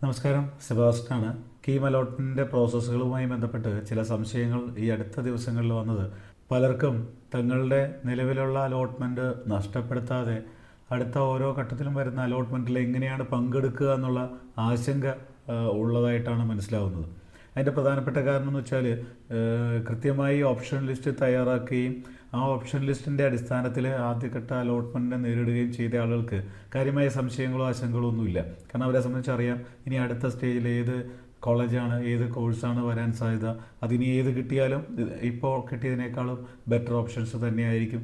നമസ്കാരം സെബാസ്റ്റ്യനാണ്. കീം അലോട്ട്മെന്റിന്റെ പ്രോസസ്സുകളുമായി ബന്ധപ്പെട്ട് ചില സംശയങ്ങൾ ഈ അടുത്ത ദിവസങ്ങളിൽ വന്നത്. പലർക്കും തങ്ങളുടെ നിലവിലുള്ള അലോട്ട്മെന്റ് നഷ്ടപ്പെടുത്താതെ അടുത്ത ഓരോ ഘട്ടത്തിലും വരുന്ന അലോട്ട്മെന്റിൽ എങ്ങനെയാണ് പങ്കെടുക്കുക എന്നുള്ള ആശങ്ക ഉള്ളതായിട്ടാണ് മനസ്സിലാവുന്നത്. അതിന്റെ പ്രധാനപ്പെട്ട കാരണം എന്ന് വെച്ചാൽ കൃത്യമായി ഓപ്ഷൻ ലിസ്റ്റ് തയ്യാറാക്കുകയും ആ ഓപ്ഷൻ ലിസ്റ്റിന്റെ അടിസ്ഥാനത്തിൽ ആദ്യഘട്ട അലോട്ട്മെന്റിനെ നേരിടുകയും ചെയ്ത ആളുകൾക്ക് കാര്യമായ സംശയങ്ങളോ ആശങ്കകളോ ഒന്നുമില്ല. കാരണം അവരെ സംബന്ധിച്ച് അറിയാം ഇനി അടുത്ത സ്റ്റേജിൽ ഏത് കോളേജാണ് ഏത് കോഴ്സാണ് വരാൻ സാധ്യത അതിനി ഏത് കിട്ടിയാലും ഇപ്പോൾ കിട്ടിയതിനേക്കാളും ബെറ്റർ ഓപ്ഷൻസ് തന്നെയായിരിക്കും.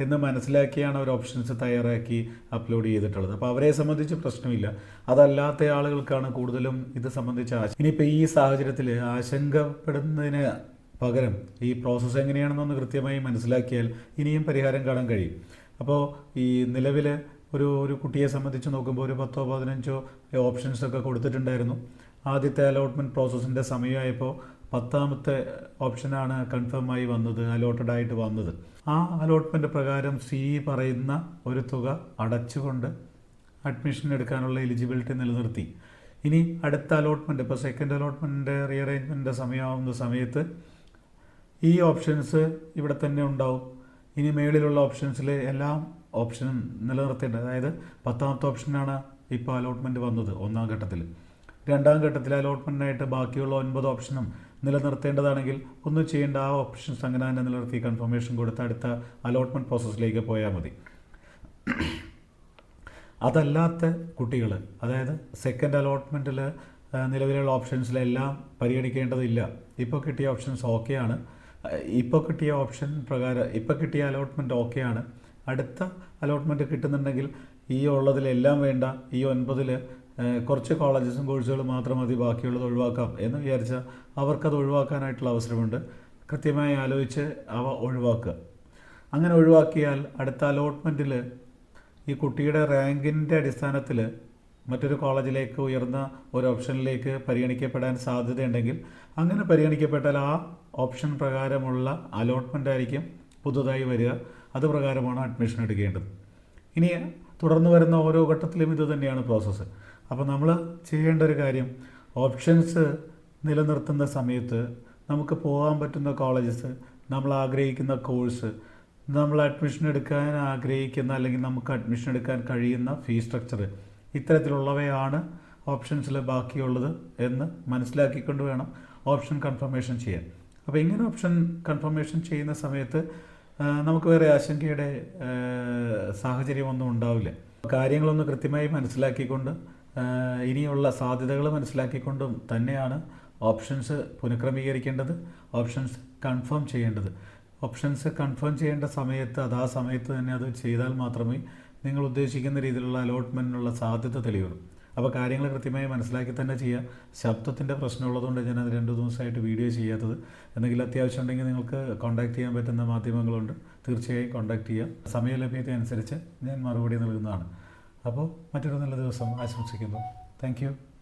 എന്ന് മനസ്സിലാക്കിയാണ് അവർ ഓപ്ഷൻസ് തയ്യാറാക്കി അപ്ലോഡ് ചെയ്തിട്ടുള്ളത്. അപ്പോൾ അവരെ സംബന്ധിച്ച് പ്രശ്നമില്ല. അതല്ലാത്ത ആളുകൾക്കാണ് കൂടുതലും ഇത് സംബന്ധിച്ച് ആശ ഇനിയിപ്പോൾ ഈ സാഹചര്യത്തിൽ ആശങ്കപ്പെടുന്നതിന് പകരം ഈ പ്രോസസ്സ് എങ്ങനെയാണെന്നൊന്ന് കൃത്യമായി മനസ്സിലാക്കിയാൽ ഇനിയും പരിഹാരം കാണാൻ കഴിയും. അപ്പോൾ ഈ നിലവിൽ ഒരു ഒരു കുട്ടിയെ സംബന്ധിച്ച് നോക്കുമ്പോൾ ഒരു പത്തോ പതിനഞ്ചോ ഓപ്ഷൻസൊക്കെ കൊടുത്തിട്ടുണ്ടായിരുന്നു. ആദ്യത്തെ അലോട്ട്മെന്റ് പ്രോസസ്സിന്റെ സമയമായപ്പോൾ പത്താമത്തെ ഓപ്ഷനാണ് കൺഫേം ആയി വന്നത് അലോട്ടഡ് ആയിട്ട് വന്നത്. ആ അലോട്ട്മെന്റ് പ്രകാരം സി പറയുന്ന ഒരു തുക അടച്ചുകൊണ്ട് അഡ്മിഷൻ എടുക്കാനുള്ള എലിജിബിലിറ്റി നിലനിർത്തി. ഇനി അടുത്ത അലോട്ട്മെന്റ് ഇപ്പോൾ സെക്കൻഡ് അലോട്ട്മെന്റിന്റെ റീഅറേഞ്ച്മെന്റിന്റെ സമയമാവുന്ന സമയത്ത് ഈ ഓപ്ഷൻസ് ഇവിടെ തന്നെ ഉണ്ടാവും. ഇനി മേളിലുള്ള ഓപ്ഷൻസിൽ എല്ലാം ഓപ്ഷനും നിലനിർത്തേണ്ടത്. അതായത് പത്താമത്തെ ഓപ്ഷനാണ് ഇപ്പോൾ അലോട്ട്മെന്റ് വന്നത് ഒന്നാം ഘട്ടത്തിൽ രണ്ടാം ഘട്ടത്തിൽ അലോട്ട്മെന്റിനായിട്ട് ബാക്കിയുള്ള ഒൻപത് ഓപ്ഷനും നിലനിർത്തേണ്ടതാണെങ്കിൽ ഒന്നും ചെയ്യേണ്ട ആ ഓപ്ഷൻസ് അങ്ങനെ തന്നെ നിലനിർത്തി കൺഫർമേഷൻ കൊടുത്ത് അടുത്ത അലോട്ട്മെന്റ് പ്രോസസ്സിലേക്ക് പോയാൽ മതി. അതല്ലാത്ത കുട്ടികൾ അതായത് സെക്കൻഡ് അലോട്ട്മെന്റിൽ നിലവിലുള്ള ഓപ്ഷൻസിലെല്ലാം പരിഗണിക്കേണ്ടതില്ല. ഇപ്പോൾ കിട്ടിയ ഓപ്ഷൻസ് ഓക്കെയാണ് ഇപ്പോൾ കിട്ടിയ ഓപ്ഷൻ പ്രകാരം ഇപ്പോൾ കിട്ടിയ അലോട്ട്മെന്റ് ഓക്കെയാണ് അടുത്ത അലോട്ട്മെന്റ് കിട്ടുന്നുണ്ടെങ്കിൽ ഈ ഉള്ളതിലെല്ലാം വേണ്ട ഈ ഒൻപതിൽ കുറച്ച് കോളേജസും കോഴ്സുകളും മാത്രം മതി ബാക്കിയുള്ളത് ഒഴിവാക്കാം എന്ന് വിചാരിച്ചാൽ അവർക്കത് ഒഴിവാക്കാനായിട്ടുള്ള അവസരമുണ്ട്. കൃത്യമായി ആലോചിച്ച് അവ ഒഴിവാക്കുക. അങ്ങനെ ഒഴിവാക്കിയാൽ അടുത്ത അലോട്ട്മെന്റിൽ ഈ കുട്ടിയുടെ റാങ്കിന്റെ അടിസ്ഥാനത്തിൽ മറ്റൊരു കോളേജിലേക്ക് ഉയർന്ന ഒരു ഓപ്ഷനിലേക്ക് പരിഗണിക്കപ്പെടാൻ സാധ്യതയുണ്ടെങ്കിൽ അങ്ങനെ പരിഗണിക്കപ്പെട്ടാൽ ആ ഓപ്ഷൻ പ്രകാരമുള്ള അലോട്ട്മെന്റ് ആയിരിക്കും പുതുതായി വരിക. അത് പ്രകാരമാണ് അഡ്മിഷൻ എടുക്കേണ്ടത്. ഇനി തുടർന്ന് വരുന്ന ഓരോ ഘട്ടത്തിലും ഇത് തന്നെയാണ് പ്രോസസ്സ് അപ്പോൾ നമ്മൾ ചെയ്യേണ്ട ഒരു കാര്യം ഓപ്ഷൻസ് നിലനിർത്തുന്ന സമയത്ത് നമുക്ക് പോകാൻ പറ്റുന്ന കോളേജസ് നമ്മൾ ആഗ്രഹിക്കുന്ന കോഴ്സ് നമ്മൾ അഡ്മിഷൻ എടുക്കാൻ ആഗ്രഹിക്കുന്ന അല്ലെങ്കിൽ നമുക്ക് അഡ്മിഷൻ എടുക്കാൻ കഴിയുന്ന ഫീ സ്ട്രക്ചർ ഇത്തരത്തിലുള്ളവയാണ് ഓപ്ഷൻസിൽ ബാക്കിയുള്ളത് എന്ന് മനസ്സിലാക്കിക്കൊണ്ട് വേണം ഓപ്ഷൻ കൺഫർമേഷൻ ചെയ്യാൻ. അപ്പോൾ ഇങ്ങനെ ഓപ്ഷൻ കൺഫർമേഷൻ ചെയ്യുന്ന സമയത്ത് നമുക്ക് വേറെ ആശങ്കയുടെ സാഹചര്യമൊന്നും ഉണ്ടാവില്ല. കാര്യങ്ങളൊന്ന് കൃത്യമായി മനസ്സിലാക്കിക്കൊണ്ട് ഇനിയുള്ള സാധ്യതകൾ മനസ്സിലാക്കിക്കൊണ്ടും തന്നെയാണ് ഓപ്ഷൻസ് പുനഃക്രമീകരിക്കേണ്ടത് ഓപ്ഷൻസ് കൺഫേം ചെയ്യേണ്ടത്. ഓപ്ഷൻസ് കൺഫേം ചെയ്യേണ്ട സമയത്ത് അത് ആ സമയത്ത് തന്നെ അത് ചെയ്താൽ മാത്രമേ നിങ്ങൾ ഉദ്ദേശിക്കുന്ന രീതിയിലുള്ള അലോട്ട്മെന്റിനുള്ള സാധ്യത തെളിയുള്ളൂ. അപ്പോൾ കാര്യങ്ങൾ കൃത്യമായി മനസ്സിലാക്കി തന്നെ ചെയ്യുക ശബ്ദത്തിന്റെ പ്രശ്നമുള്ളതുകൊണ്ട് ഞാൻ അത് രണ്ട് ദിവസമായിട്ട് വീഡിയോ ചെയ്യാത്തത്. എന്തെങ്കിലും അത്യാവശ്യം ഉണ്ടെങ്കിൽ നിങ്ങൾക്ക് കോൺടാക്ട് ചെയ്യാൻ പറ്റുന്ന മാധ്യമങ്ങളുണ്ട്. തീർച്ചയായും കോൺടാക്ട് ചെയ്യുക സമയലഭ്യത അനുസരിച്ച് ഞാൻ മറുപടി നൽകുന്നതാണ്. അപ്പോൾ മറ്റൊരു നല്ല ദിവസം ആശംസിക്കുന്നു. താങ്ക്